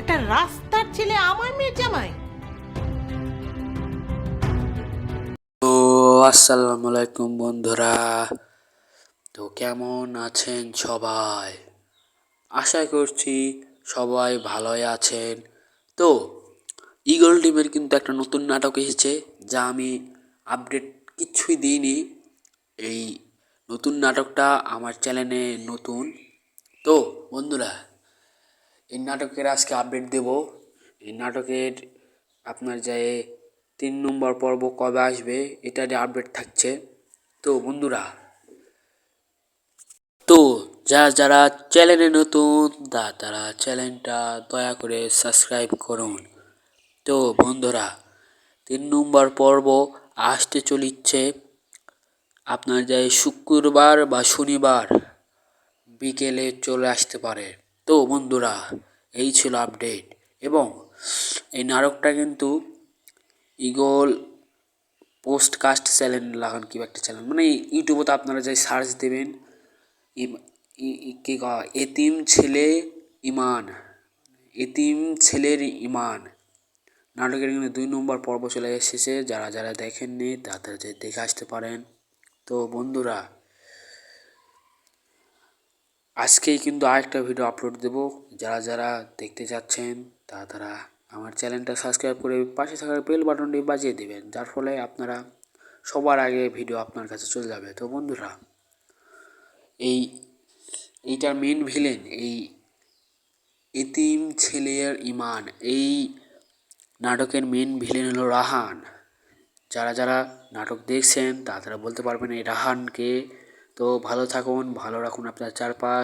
একটা রাস্তার ছেলে আমার মেয়ের জামাই। তো আসসালামু আলাইকুম বন্ধুরা। তো কেমন আছেন সবাই? আশা করছি সবাই ভালোই আছেন। তো ইগল টিমের কিন্তু একটা নতুন নাটক এসেছে, যা আমি আপডেট কিছুই দিইনি। এই নতুন নাটকটা আমার চ্যানেলে নতুন। তো বন্ধুরা এই নাটকের আজকে আপডেট দেব। এই নাটকের আপনার যে তিন নম্বর পর্ব কবে আসবে, এটা যে আপডেট থাকছে। তো বন্ধুরা, তো যারা যারা চ্যানেলে নতুন তা তারা চ্যানেলটা দয়া করে সাবস্ক্রাইব করুন। তো বন্ধুরা, তিন নম্বর পর্ব আসতে চলিচ্ছে আপনার যে শুক্রবার বা শনিবার বিকেলে চলে আসতে পারে। তো বন্ধুরা, এই ছিল আপডেট এবং এই নাটকটা কিন্তু ইগল পোস্ট কাস্ট চ্যানেল লাগান কি একটা চ্যানেল মানে ইউটিউবে তো আপনারা যাই সার্চ দেবেন কি এতিম ছেলে ইমান। এতিম ছেলের ইমান। নাটকের কিন্তু দুই নম্বর পর্ব চলে এসেছে। যারা যারা দেখেননি তাদের যে দেখে আসতে পারেন। তো বন্ধুরা আজকেই কিন্তু আরেকটা ভিডিও আপলোড দেব। যারা যারা দেখতে যাচ্ছেন তা তারা আমার চ্যানেলটা সাবস্ক্রাইব করে পাশে থাকার বেল বাটনটি বাজিয়ে দেবেন। যার ফলে আপনারা সবার আগে ভিডিও আপনার কাছে চলে যাবে। তো বন্ধুরা, এই, এইটার মেন ভিলেন এই এতিম ছেলের ইমান, এই নাটকের মেন ভিলেন হলো রাহান। যারা যারা নাটক দেখছেন তারা বলতে পারবেন এই রাহানকে। তো ভালো থাকুন, ভালো রাখুন আপনার চারপাশ।